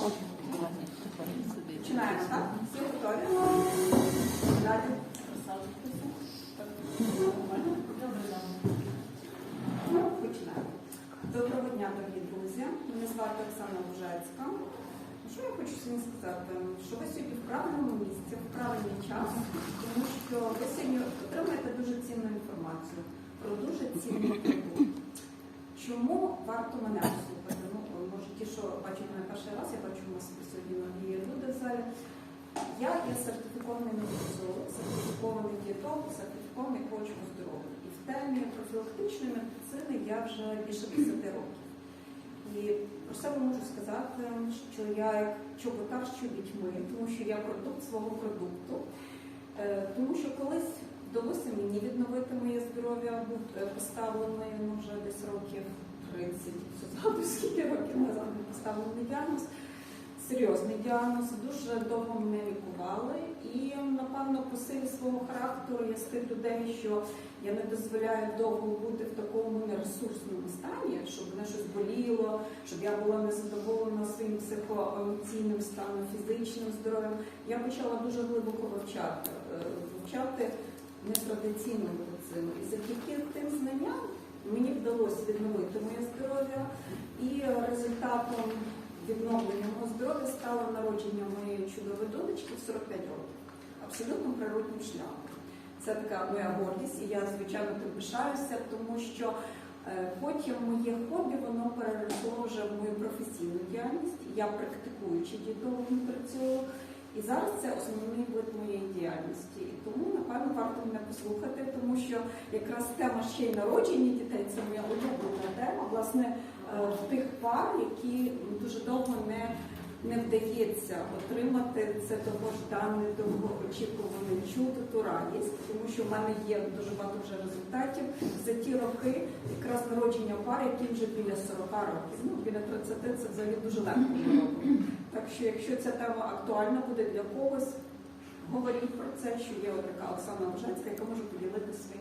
Починаємо, так? Всі готові? Далі. Починаємо. Доброго дня, дорогі друзі. Мене звати Оксана Лужецька. Що я хочу сьогодні сказати? Що ви сьогодні в правильному місці, в правильний час, тому що ви сьогодні отримаєте дуже цінну інформацію про дуже цінний продукт. Чому варто мене послухати? Ну, може, ті, що бачать мене перший раз, я бачу, у нас сьогодні нові люди в залі. Я є сертифікований нутриціолог, сертифікований дієтолог, сертифікований коуч по здоров'ю. І в темі профілактичної медицини я вже більше 10 років. І про себе можу сказати, що я як чоботар з чобітьми, тому що я продукт свого продукту. Е, Тому що колись вдалося мені відновити моє здоров'я, е, ну, вже десь років 30, все скільки років назад поставлений діагноз. Серйозний діагноз, дуже довго мене лікували, і напевно по силі свого характеру я з тих людей, що я не дозволяю довго бути в такому нересурсному стані, щоб мене щось боліло, щоб я була незадоволена своїм психоемоційним станом, фізичним здоров'ям. Я почала дуже глибоко вивчати, е, вивчати нетрадиційну медицину. І завдяки тим знанням вдалося відновити моє здоров'я, і результатом відновлення мого здоров'я стало народження моєї чудової донечки в 45 років. Абсолютно природним шляхом. Це така моя гордість, і я, звичайно, тим пишаюся, тому що е, потім моє хобі воно переросло вже в мою професійну діяльність. Я практикуючий дієтолог нутриціолог. І зараз це основний вид моєї діяльності. І тому, напевно, варто мене послухати, тому що якраз тема ще й народження дітей це моя улюблена тема, власне, е, в тих пар, які дуже довго не, не вдається отримати це довгождане, довгоочікуваний чудо, ту радість, тому що в мене є дуже багато вже результатів за ті роки, якраз народження пар, які вже біля 40 років. Ну, біля 30 це взагалі дуже легко ми. Так що, якщо ця тема актуальна буде для когось, говоріть про це, що є така Оксана Божецька, яка може поділитися своїм.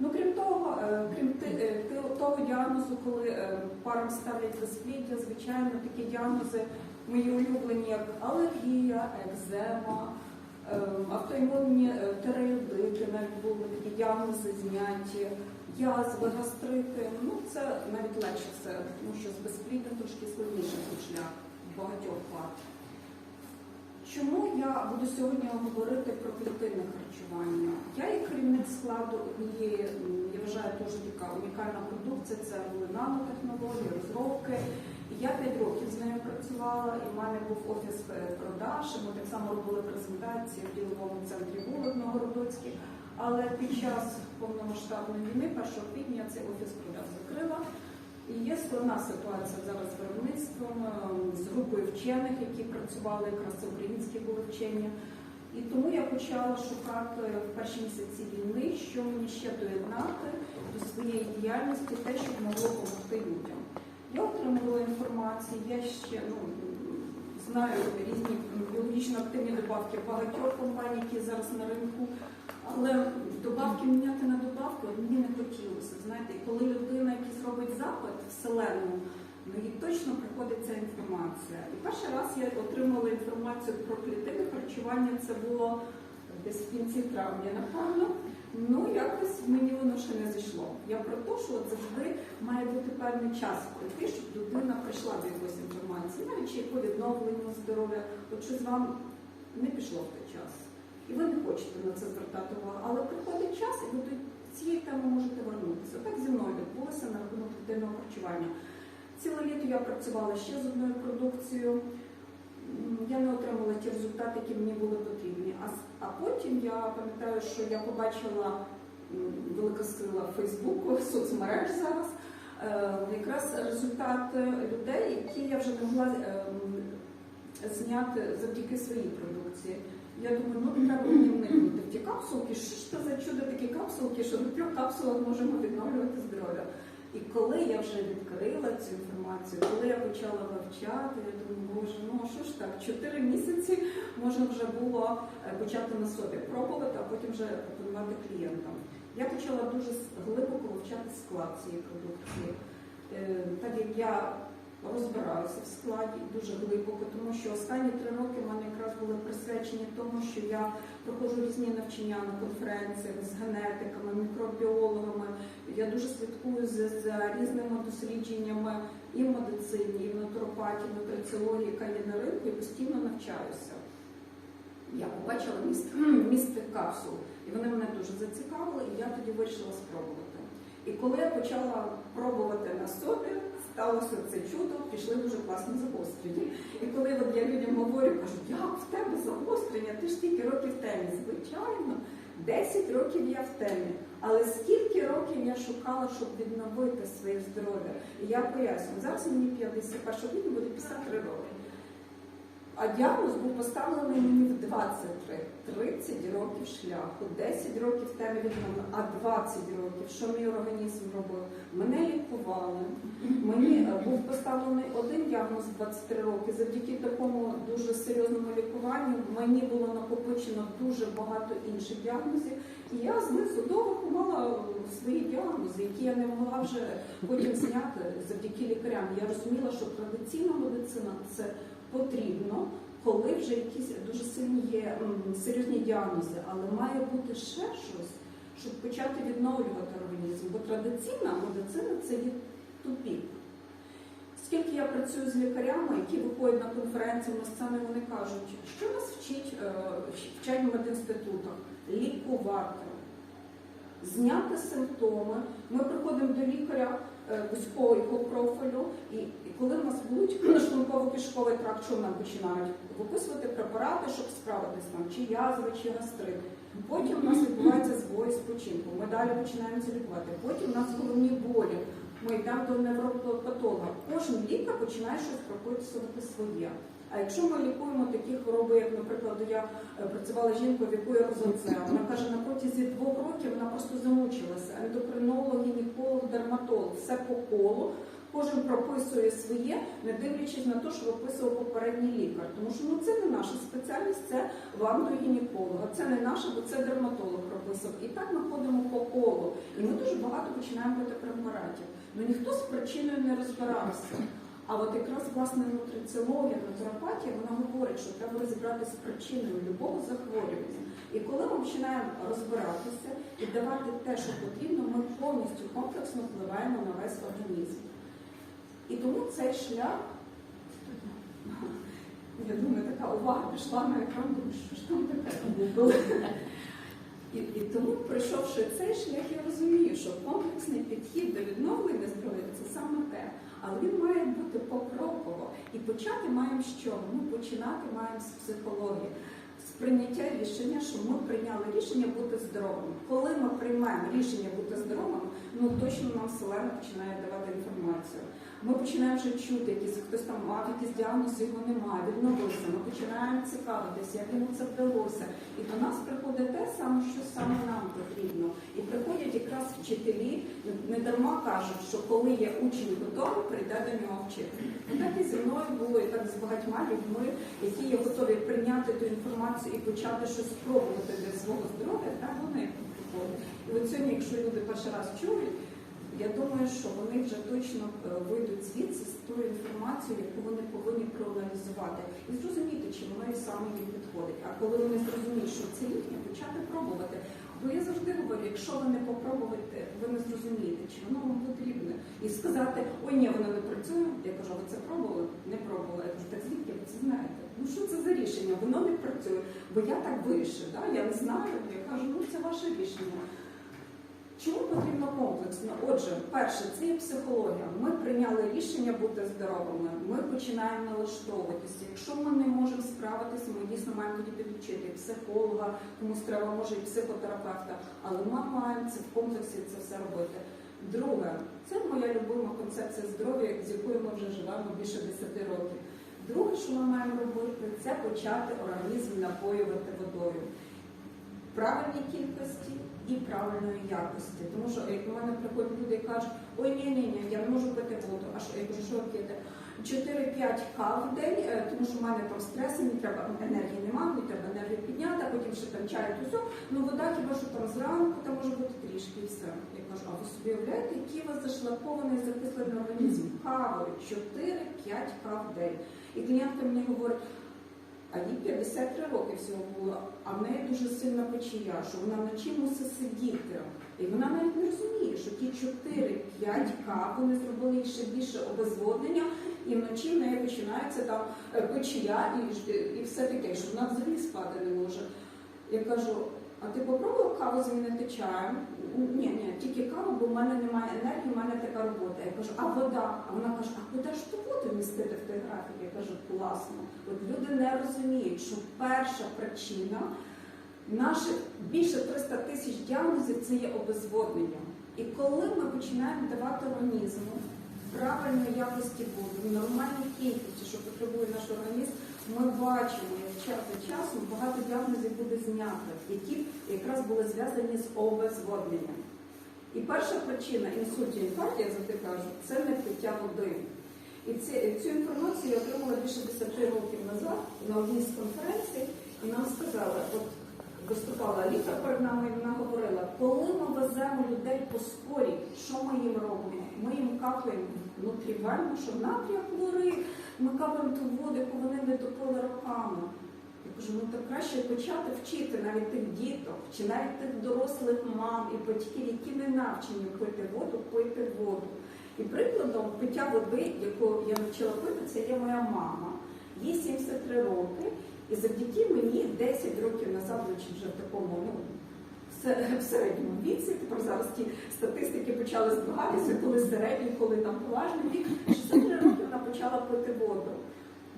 Ну, крім того, е, крім е, того діагнозу, коли е, парам ставлять безпліддя, звичайно, такі діагнози мої улюблені, як алергія, екзема, автоімунні тиреоїдити, навіть були такі діагнози зняті, язви, гастрити. Ну, це навіть легше все, тому що з безпліддям трошки складніший тут шлях багатьох пар. Чому я буду сьогодні говорити про клітинне харчування? Я як керівник складу однієї, я вважаю, дуже така унікальна продукція, це були нанотехнології, розробки. Я 5 років з нею працювала, і в мене був офіс е, продаж, ми так само робили презентації в діловому центрі вулик Новгородоцький. Але під час повномасштабної війни, 1 квітня, цей офіс продаж закрила. І є складна ситуація зараз з виробництвом, е, з групою вчених, які працювали, якраз це українські були вчені. І тому я почала шукати в перші місяці війни, що мені ще доєднати до своєї діяльності, те, що могло допомогти людям. Я отримувала інформацію, я ще ну, знаю різні біологічно активні добавки багатьох компаній, які зараз на ринку. Але добавки міняти на добавки мені не хотілося. Знаєте, коли людина якийсь робить запит вселенну, ну їй точно приходить ця інформація. І перший раз я отримала інформацію про клітини харчування. Це було десь в кінці травня, напевно. Ну якось мені воно ще не зайшло. Я про те, що от завжди має бути певний час пройти, щоб людина прийшла до якоїсь інформації, навіть чи по відновленню здоров'я, от щось вам не пішло в той час. І ви не хочете на це звертати увагу, але приходить час, і ви до цієї теми можете вернутися. Так зі мною відбулося на рахунок дитинного харчування. Ціле літо я працювала ще з одною продукцією. Я не отримала ті результати, які мені були потрібні. А, а потім я пам'ятаю, що я побачила велика сила Фейсбуку, соцмереж зараз, е, якраз результати людей, які я вже не могла ем, зняти завдяки своїй продукції. Я думаю, ну треба мені вникнути в ті капсулки. Що ж це за чудо такі капсулки, що в трьох капсулах можемо відновлювати здоров'я. І коли я вже відкрила цю інформацію, коли я почала вивчати, я думаю, боже, ну що ж так, чотири місяці можна вже було е, почати на собі пробувати, а потім вже пропонувати клієнтам. Я почала дуже глибоко вивчати склад цієї продукції. Е, Так як я розбираюся в складі дуже глибоко, тому що останні три роки в мене якраз були присвячені тому, що я проходжу різні навчання на конференціях з генетиками, мікробіологами. Я дуже слідкую за, за різними дослідженнями і в медицині, і в натуропатії, нутриціології, яка є на ринку, і постійно навчаюся. Я побачила міст, міст капсул, і вони мене дуже зацікавили, і я тоді вирішила спробувати. І коли я почала пробувати на собі, сталося це чудо, пішли дуже класні загострення. І коли от я людям говорю, кажу, як в тебе загострення, ти ж стільки років в темі. Звичайно, 10 років я в темі. Але скільки років я шукала, щоб відновити своє здоров'я? І я поясню, зараз мені 51 квітня буде 53 роки. А діагноз був поставлений мені в 23, 30 років шляху, 10 років темі а 20 років, що мій організм робив? Мене лікували. Мені е, був поставлений один діагноз в 23 роки. Завдяки такому дуже серйозному лікуванню мені було накопичено дуже багато інших діагнозів. І я знизу довго мала свої діагнози, які я не могла вже потім зняти завдяки лікарям. Я розуміла, що традиційна медицина це потрібно, коли вже якісь дуже сильні є серйозні діагнози, але має бути ще щось, щоб почати відновлювати організм. Бо традиційна медицина це є тупік. Скільки я працюю з лікарями, які виходять на конференції на сцени, вони кажуть, що нас вчить, е, вчать в медінститутах? Лікувати, зняти симптоми. Ми приходимо до лікаря вузького профілю, і коли в нас будуть шлунково-кишковий тракт, що нам починають виписувати препарати, щоб справитись там, чи язви, чи гастрит. Потім у нас відбувається збої спочинку. Ми далі починаємо це лікувати. Потім у нас головні болі. Ми йдемо до невропатолога. Кожен лікар починає щось прописувати своє. А якщо ми лікуємо такі хвороби, як, наприклад, я е, працювала з жінкою, в якої розоцеа, вона каже, на протязі двох років вона просто замучилася. Ендокринолог, гінеколог, дерматолог, все по колу. Кожен прописує своє, не дивлячись на те, що виписував попередній лікар. Тому що ну це не наша спеціальність, це вам до гінеколога. Це не наше, бо це дерматолог прописав. І так ми ходимо по колу. І ми дуже багато починаємо пити препаратів. Ну ніхто з причиною не розбирався. А от якраз власне нутриціологія, натуропатія, вона говорить, що треба розібратися з причиною любого захворювання. І коли ми починаємо розбиратися і давати те, що потрібно, ми повністю комплексно впливаємо на весь організм. І тому цей шлях, я думаю, така увага пішла на екран, думаю, що ж там таке було. І, і тому, пройшовши цей шлях, я розумію, що комплексний підхід до відновлення здоров'я це саме те. Але він має бути покроково. І почати маємо з чого? Ми починати маємо з психології, з прийняття рішення, що ми прийняли рішення бути здоровими. Коли ми приймаємо рішення бути здоровими, ну точно нам селена починає давати інформацію. Ми починаємо вже чути, якісь хтось там мав якісь діагнози, його немає, відновився. Ми починаємо цікавитися, як йому це вдалося. І до нас приходить те саме, що саме нам потрібно. І приходять якраз вчителі, не дарма кажуть, що коли є учень готовий, прийде до нього вчитель. Так і зі мною було, і так з багатьма людьми, які є готові прийняти ту інформацію і почати щось спробувати для свого здоров'я, так вони приходять. І от сьогодні, якщо люди перший раз чують. Я думаю, що вони вже точно е, вийдуть звідси з тою інформацією, яку вони повинні проаналізувати, і зрозуміти, чи воно і саме їм підходить. А коли вони зрозуміють, що це їхнє, почати пробувати. Бо я завжди говорю, якщо ви не попробуєте, ви не зрозумієте, чи воно вам потрібне. І сказати, ой, ні, воно не працює. Я кажу, ви це пробували? Не пробували. Я кажу, так звідки ви це знаєте? Ну що це за рішення? Воно не працює. Бо я так вирішив, да? я не знаю. Я кажу, ну це ваше рішення. Чому потрібно комплексно? Отже, перше, це є психологія. Ми прийняли рішення бути здоровими. Ми починаємо налаштовуватися. Якщо ми не можемо справитися, ми дійсно маємо тоді підключити психолога, комусь треба може і психотерапевта, але ми маємо це в комплексі це все робити. Друге, це моя любима концепція здоров'я, з якою ми вже живемо більше 10 років. Друге, що ми маємо робити, це почати організм напоювати водою правильній кількості і правильної якості. Тому що як до мене приходять люди і кажуть, ой, ні, ні, ні, я не можу пити воду. А що я кажу, що п'єте? 4-5 кав в день, е, тому що в мене там стрес, мені треба енергії немає, мені треба енергію підняти, а потім ще там чай, то все. Ну вода хіба що там зранку, там може бути трішки і все. Я кажу, а ви собі уявляєте, який у вас зашлакований закислений організм? Кавою 4-5 кав в день. І клієнтка мені говорить, а їй 53 роки всього було, а в неї дуже сильна печія, що вона вночі мусить сидіти. І вона навіть не розуміє, що ті 4-5 кап вони зробили ще більше обезводнення, і вночі в неї починається там е, печія і, і все таке, що вона взагалі спати не може. Я кажу, а ти попробував каву замінити чаєм? Ні, ні, тільки каву, бо в мене немає енергії, в мене така робота. Я кажу, а вода? А вона каже, а куди ж ту воду містити в той графік? Я кажу, класно. От люди не розуміють, що перша причина наших більше 300 тисяч діагнозів це є обезводнення. І коли ми починаємо давати організму правильної якості воду, нормальній кількості, що потребує наш організм, ми бачимо, як час від часу багато діагнозів буде знято, які якраз були зв'язані з обезводненням. І перша причина інсульту інфаркту, я завжди кажу, це не пиття води. І цю інформацію я отримала більше 10 років назад на одній з конференцій, і нам сказали, от виступала лікар перед нами, і вона говорила, коли ми веземо людей по скорі, що ми їм робимо? Ми їм капаємо внутрівенно, що натрія хлорид, ми капаємо ту воду, яку вони не допили роками. Я кажу, ну так краще почати вчити навіть тих діток, чи навіть тих дорослих мам і батьків, які не навчені пити воду, пити воду. І прикладом пиття води, яку я навчила пити, це є моя мама. Їй 73 роки, і завдяки мені 10 років назад, вже в такому ну, в середньому віці, тепер зараз ті статистики почали збігатися, коли середній, коли там поважний вік, 63 роки вона почала пити воду.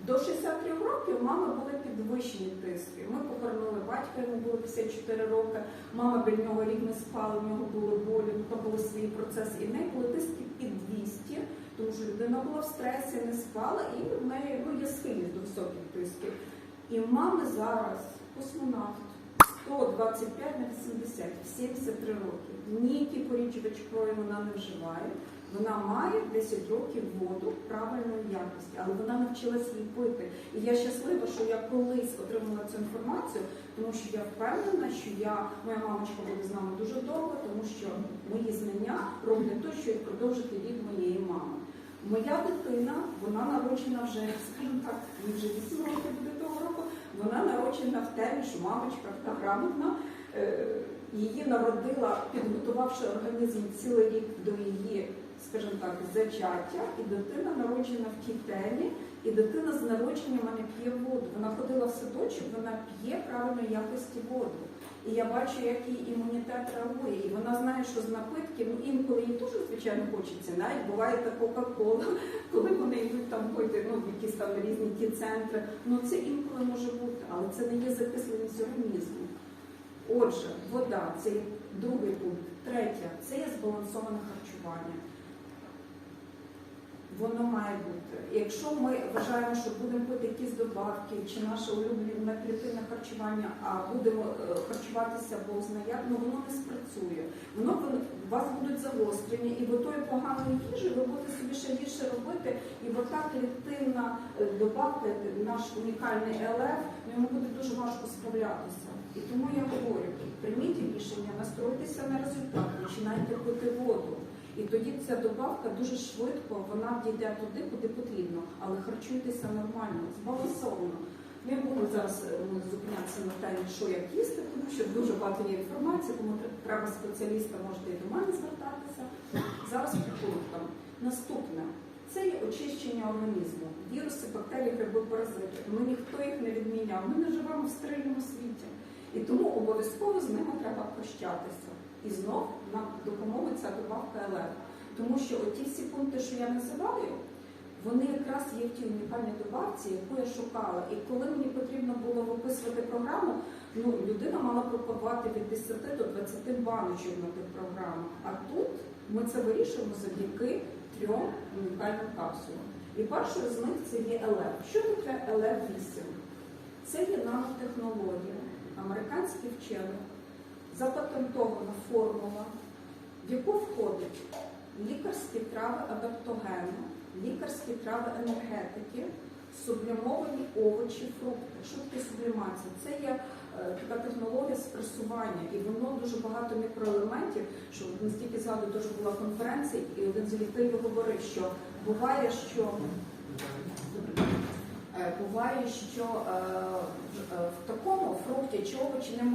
До 63 років мами були підвищені тиски. Ми похоронили батька, йому було 54 роки. Мама біля нього рік не спала, в нього були болі, то були свої процеси. І в неї були тиски під 200, тому що людина була в стресі, не спала, і в неї ну, є схильність до високих тисків. І мами зараз космонавт 125 на 80, в 73 роки. Ніякі порічувач крові вона не вживає. Вона має 10 років воду правильної якості, але вона навчилась її пити. І я щаслива, що я колись отримала цю інформацію, тому що я впевнена, що я, моя мамочка буде з нами дуже довго, тому що мої знання роблять те, що продовжити рід моєї мами. Моя дитина, вона народжена вже, так, їй вже 8 років буде того року. Вона народжена в темі, що мамочка така грамотна. Е, Її народила, підготувавши організм цілий рік до її, скажімо так, зачаття, і дитина народжена в тій темі, і дитина з народження не п'є воду. Вона ходила в садочок, вона п'є правильної якості воду. І я бачу, як її імунітет реагує. І вона знає, що з напитків, ну інколи їй дуже, звичайно, хочеться. Навіть буває та Кока-Кола, коли вони йдуть там пити, ну, в якісь там різні ті центри. Ну це інколи може бути, але це не є закисленість організму. Отже, вода це другий пункт. Третє це є збалансоване харчування. Воно має бути. Якщо ми вважаємо, що будемо пити якісь добавки чи наше улюблене клітинне харчування, а будемо е, харчуватися повзна як, ну воно не спрацює. Воно у вас будуть загострення, і бо тої поганої їжі ви будете собі ще гірше робити, і бо та клітинна е, добавка, наш унікальний ЛФ, ну, йому буде дуже важко справлятися. І тому я говорю, прийміть рішення, настройтеся на результат, починайте пити воду. І тоді ця добавка дуже швидко вона дійде туди, куди потрібно, але харчуйтеся нормально, збалансовано. Не буду зараз е, ну, зупинятися на темі, що як їсти, тому що дуже багато є інформації, тому треба спеціаліста, можете і до мене звертатися. Зараз пунктам. Наступне це є очищення організму. Віруси, бактерії, гриби, паразити. Ну ніхто їх не відміняв. Ми не живемо в стерильному світі. І тому обов'язково з ними треба прощатися. І знов нам допоможе ця добавка Тому що оті всі пункти, що я називаю, вони якраз є в тій унікальній добавці, яку я шукала. І коли мені потрібно було виписувати програму, ну людина мала пропонувати від 10 до 20 баночок на тих програмах. А тут ми це вирішуємо завдяки трьом унікальним капсулам. І першою з них це є ЛФ. Що таке ЛФ-8? Це є нанотехнологія американських вчених, запатентована формула, в яку входить лікарські трави адаптогену, лікарські трави енергетики, сублімовані овочі, фрукти. Таке сублімація? Це є е, така технологія спресування, і воно дуже багато мікроелементів. Що настільки згадую, теж була конференція, і один з лікарів говорив, що буває, що Е, буває, що е, в такому фрукті чи овочі немає.